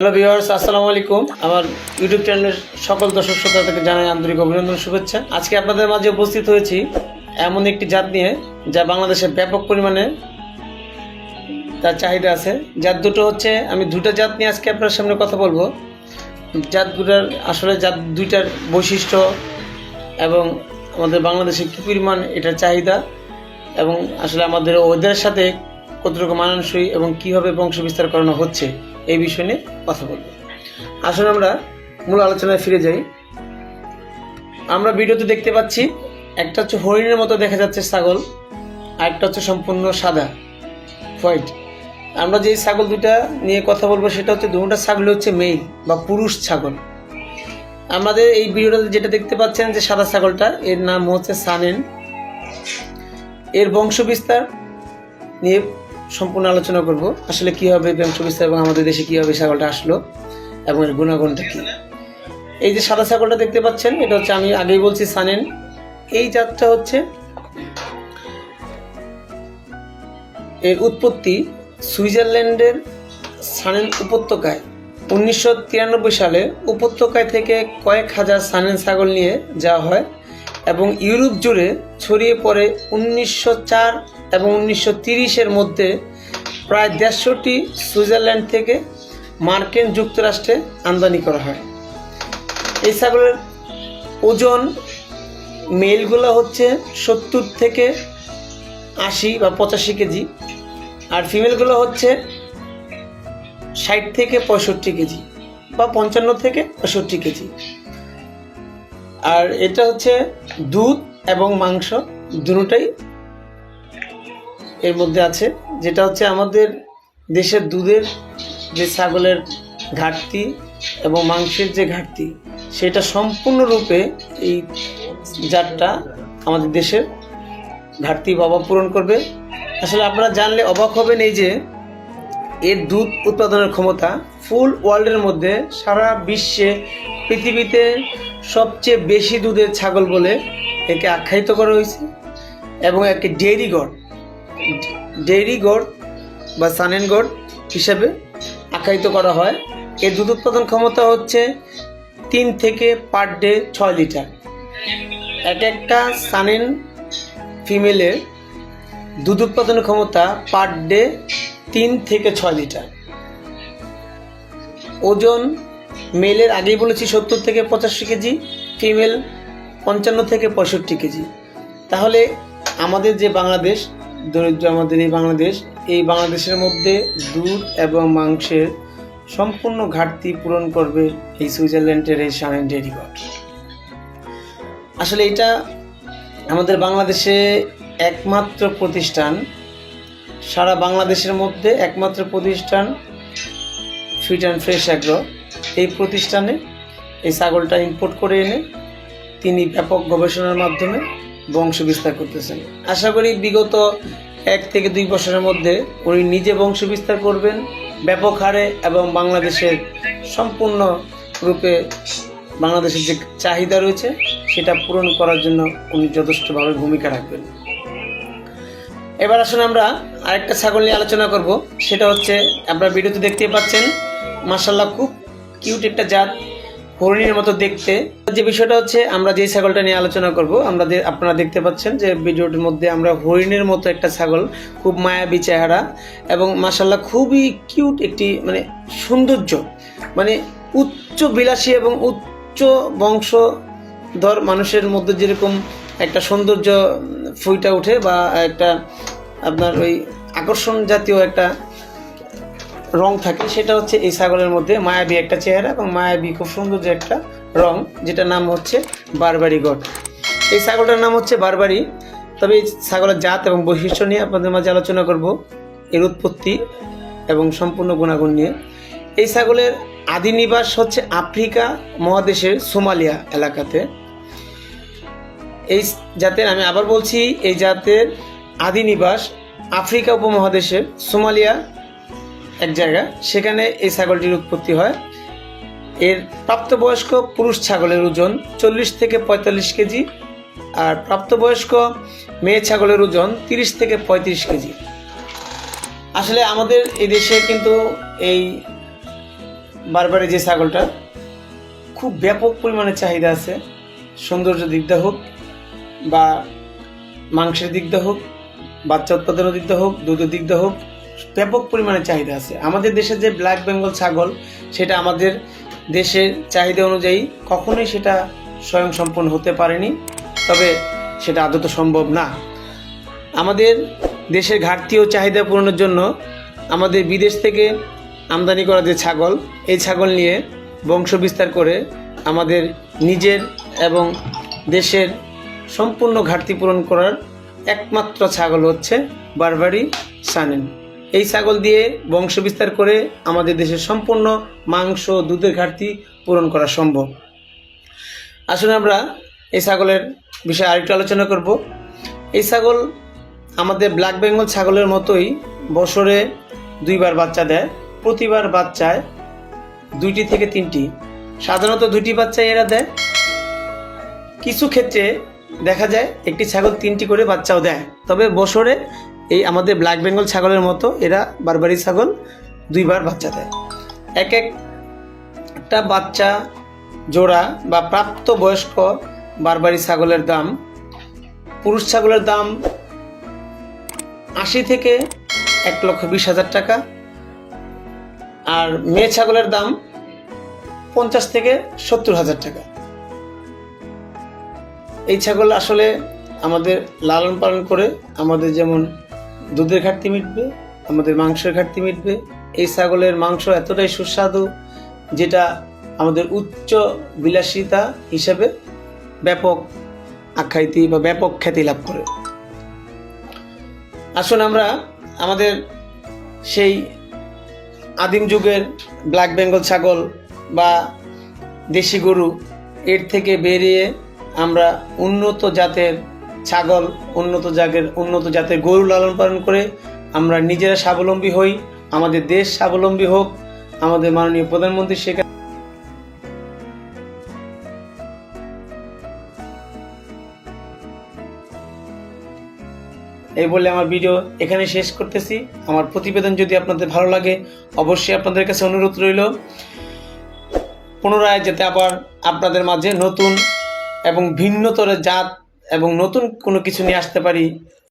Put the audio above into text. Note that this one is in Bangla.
হ্যালো ভিউয়ার্স, আসসালামু আলাইকুম। আমার ইউটিউব চ্যানেলের সকল দর্শক শ্রোতা থেকে জানাই আন্তরিক অভিনন্দন, শুভেচ্ছা। আজকে আপনাদের মাঝে উপস্থিত হয়েছি এমন একটি জাত নিয়ে, যা বাংলাদেশে ব্যাপক পরিমাণে তার চাহিদা আছে। জাত দুটো হচ্ছে, আমি দুটো জাত নিয়ে আজকে আপনার সামনে কথা বলব। জাত দুটার আসলে জাত দুইটার বৈশিষ্ট্য এবং আমাদের বাংলাদেশে কী পরিমাণ এটার চাহিদা এবং আসলে আমাদের ওদের সাথে কতটুকু মানানসই এবং কীভাবে বংশ বিস্তার করানো হচ্ছে। এই বিষয় নিয়ে কথা বলব। আসলে আমরা মূল আলোচনায় ফিরে যাই। আমরা ভিডিওতে দেখতে পাচ্ছি, একটা হচ্ছে হরিণের মতো দেখা যাচ্ছে ছাগল, আর একটা হচ্ছে সম্পূর্ণ সাদা, হোয়াইট। আমরা যে ছাগল দুটা নিয়ে কথা বলব, সেটা হচ্ছে দুটা ছাগল হচ্ছে মেল বা পুরুষ ছাগল। আমাদের এই ভিডিওটাতে যেটা দেখতে পাচ্ছেন যে সাদা ছাগলটা, এর নাম হচ্ছে সানেন। এর বংশ বিস্তার নিয়ে সম্পূর্ণ আলোচনা করব। আসলে কীভাবে বংশ বিস্তার এবং আমাদের দেশে কীভাবে ছাগলটা আসলো এবং এর গুণাগুণটা কী? এই যে সাদা ছাগলটা দেখতে পাচ্ছেন, এটা হচ্ছে আমি আগেই বলছি সানেন। এই জাতটা হচ্ছে এর উৎপত্তি সুইজারল্যান্ডের সানেন উপত্যকায়। উনিশশো তিরানব্বই সালে উপত্যকায় থেকে কয়েক হাজার সানেন ছাগল নিয়ে যাওয়া হয় এবং ইউরোপ জুড়ে ছড়িয়ে পড়ে উনিশশো চার এবং উনিশশো তিরিশের মধ্যে প্রায় দেড়শোটি সুইজারল্যান্ড থেকে মার্কিন যুক্তরাষ্ট্রে আমদানি করা হয়। এই ছাগলের ওজন মেলগুলো হচ্ছে সত্তর থেকে আশি বা পঁচাশি কেজি আর ফিমেলগুলো হচ্ছে ষাট থেকে পঁয়ষট্টি কেজি বা পঞ্চান্ন থেকে পঁয়ষট্টি কেজি। আর এটা হচ্ছে দুধ এবং মাংস দুটোটাই এর মধ্যে আছে, যেটা হচ্ছে আমাদের দেশের দুধের যে ছাগলের ঘাটতি এবং মাংসের যে ঘাটতি, সেটা সম্পূর্ণরূপে এই জাতটা আমাদের দেশের ঘাটতি অভাব পূরণ করবে। আসলে আপনারা জানলে অবাক হবেন এই যে, এর দুধ উৎপাদনের ক্ষমতা ফুল ওয়ার্ল্ডের মধ্যে সারা বিশ্বে পৃথিবীতে সবচেয়ে বেশি দুধের ছাগল বলে একে আখ্যায়িত করা হয়েছে এবং একে ডেইরি গড ডেইরি গড বা সানেন গড হিসাবে আখ্যায়িত করা হয়। এর দুধ উৎপাদন ক্ষমতা হচ্ছে তিন থেকে পার ডে ছয় লিটার। এক একটা সানেন ফিমেলের দুধ উৎপাদনের ক্ষমতা পার ডে তিন থেকে ছয় লিটার। ওজন মেলের আগেই বলেছি সত্তর থেকে পঁচাশি কেজি, ফিমেল পঞ্চান্ন থেকে পঁয়ষট্টি কেজি। তাহলে আমাদের যে বাংলাদেশ দরিদ্র আমাদের এই বাংলাদেশ। এই বাংলাদেশের মধ্যে দুধ এবং মাংসের সম্পূর্ণ ঘাটতি পূরণ করবে এই সুইজারল্যান্ডের এই সানেন ডেয়ারি গড আসলে এটা আমাদের বাংলাদেশে একমাত্র প্রতিষ্ঠান। সারা বাংলাদেশের মধ্যে একমাত্র প্রতিষ্ঠান ফিট অ্যান্ড ফ্রেশ অ্যাগ্রো এই প্রতিষ্ঠানে এই ছাগলটা ইম্পোর্ট করে এনে তিনি ব্যাপক গবেষণার মাধ্যমে বংশ বিস্তার করতেছেন। আশা করি বিগত এক থেকে দুই বছরের মধ্যে উনি নিজে বংশ বিস্তার করবেন, ব্যাপক হারে এবং বাংলাদেশের সম্পূর্ণ রূপে বাংলাদেশের যে চাহিদা রয়েছে, সেটা পূরণ করার জন্য উনি যথেষ্টভাবে ভূমিকা রাখবেন। এবার আসলে আমরা আরেকটা ছাগল নিয়ে আলোচনা করব, সেটা হচ্ছে, আপনারা ভিডিওতে দেখতে পাচ্ছেন মার্শাল্লাহ খুব কিউট একটা জাত। হরিণের মতো দেখতে। যে বিষয়টা হচ্ছে, আমরা যে ছাগলটা নিয়ে আলোচনা করব, আমরা আপনারা দেখতে পাচ্ছেন যে ভিডিওটির মধ্যে আমরা হরিণের মতো একটা ছাগল, খুব মায়াবী চেহারা এবং মার্শাল্লাহ খুবই কিউট একটি মানে সৌন্দর্য মানে উচ্চ বিলাসী এবং উচ্চ বংশধর মানুষের মধ্যে যেরকম একটা সৌন্দর্য ফুইটা ওঠে বা একটা আপনার ওই আকর্ষণ জাতীয় একটা রং থাকে, সেটা হচ্ছে এই ছাগলের মধ্যে মায়াবী একটা চেহারা এবং মায়াবী খুব সুন্দর যে একটা রং যেটা নাম হচ্ছে বারবারি গড। এই ছাগলটার নাম হচ্ছে বারবারি। তবে এই ছাগলের জাত এবং বৈশিষ্ট্য নিয়ে আপনাদের মাঝে আলোচনা করব, এর উৎপত্তি এবং সম্পূর্ণ গুণাগুণ নিয়ে। এই ছাগলের আদি নিবাস হচ্ছে আফ্রিকা মহাদেশের সোমালিয়া এলাকাতে। এই জাতের, আমি আবার বলছি, এই জাতের আদি নিবাস আফ্রিকা উপমহাদেশের সোমালিয়া এক জায়গা, সেখানে এই ছাগলটির উৎপত্তি হয়। এর প্রাপ্তবয়স্ক পুরুষ ছাগলের ওজন চল্লিশ থেকে পঁয়তাল্লিশ কেজি আর প্রাপ্তবয়স্ক মেয়ে ছাগলের ওজন তিরিশ থেকে পঁয়ত্রিশ কেজি। আসলে আমাদের এই দেশে কিন্তু এই বারবারে যে ছাগলটা খুব ব্যাপক পরিমাণে চাহিদা আছে। সৌন্দর্য দিক দিয়ে হোক বা মাংসের দিক দিয়ে হোক, বাচ্চা উৎপাদনের দিক দিয়ে হোক, দুধের দিক দিয়ে হোক ব্যাপক পরিমাণে চাহিদা আছে। আমাদের দেশে যে ব্ল্যাক বেঙ্গল ছাগল, সেটা আমাদের দেশের চাহিদা অনুযায়ী কখনোই সেটা স্বয়ং সম্পূর্ণ হতে পারেনি, তবে সেটা আদত সম্ভব না। আমাদের দেশের ঘাটতি ও চাহিদা পূরণের জন্য আমাদের বিদেশ থেকে আমদানি করা যে ছাগল, এই ছাগল নিয়ে বংশ বিস্তার করে আমাদের নিজের এবং দেশের সম্পূর্ণ ঘাটতি পূরণ করার একমাত্র ছাগল হচ্ছে বারবারি সানেন। এই ছাগল দিয়ে বংশ বিস্তার করে আমাদের দেশের সম্পূর্ণ মাংস, দুধের ঘাটতি পূরণ করা সম্ভব। আসলে আমরা এই ছাগলের বিষয়ে আরেকটু আলোচনা করব। এই ছাগল আমাদের ব্ল্যাক বেঙ্গল ছাগলের মতোই বছরে দুইবার বাচ্চা দেয়, প্রতিবার বাচ্চায় দুইটি থেকে তিনটি। সাধারণত দুটি বাচ্চা এরা দেয়। কিছু ক্ষেত্রে দেখা যায় একটি ছাগল তিনটি করে বাচ্চাও দেয়। তবে বছরে এই আমাদের ব্ল্যাক বেঙ্গল ছাগলের মতো, এরা বারবারি ছাগল দুইবার বাচ্চা দেয়। এক এক একটা বাচ্চা জোড়া বা প্রাপ্ত বয়স্ক বারবারি ছাগলের দাম, পুরুষ ছাগলের দাম আশি থেকে এক লক্ষ বিশ হাজার টাকা, আর মেয়ে ছাগলের দাম পঞ্চাশ থেকে সত্তর হাজার টাকা। এই ছাগল আসলে আমাদের লালন পালন করে আমাদের যেমন দুধের ঘাটতি মিটবে, আমাদের মাংসের ঘাটতি মিটবে। এই ছাগলের মাংস এতটাই সুস্বাদু, যেটা আমাদের উচ্চ বিলাসিতা হিসেবে ব্যাপক আখ্যায়িতি বা ব্যাপক খ্যাতি লাভ করে। আসুন আমরা আমাদের সেই আদিম যুগের ব্ল্যাক বেঙ্গল ছাগল বা দেশি গরু, এর থেকে বেরিয়ে আমরা উন্নত জাতের ছাগল উন্নত জাতের উন্নত জাতের গরু লালন পালন করে আমরা নিজেরা স্বাবলম্বী হই, আমাদের দেশ স্বাবলম্বী হোক, আমাদের মাননীয় প্রধানমন্ত্রী শেখ এই বলে আমার ভিডিও এখানে শেষ করতেছি। আমার প্রতিবেদন যদি আপনাদের ভালো লাগে, অবশ্যই আপনাদের কাছে অনুরোধ রইল। পুনরায় যাতে আবার আপনাদের মাঝে নতুন এবং ভিন্নতর জাত এবং নতুন কোনো কিছু নিয়ে আসতে পারি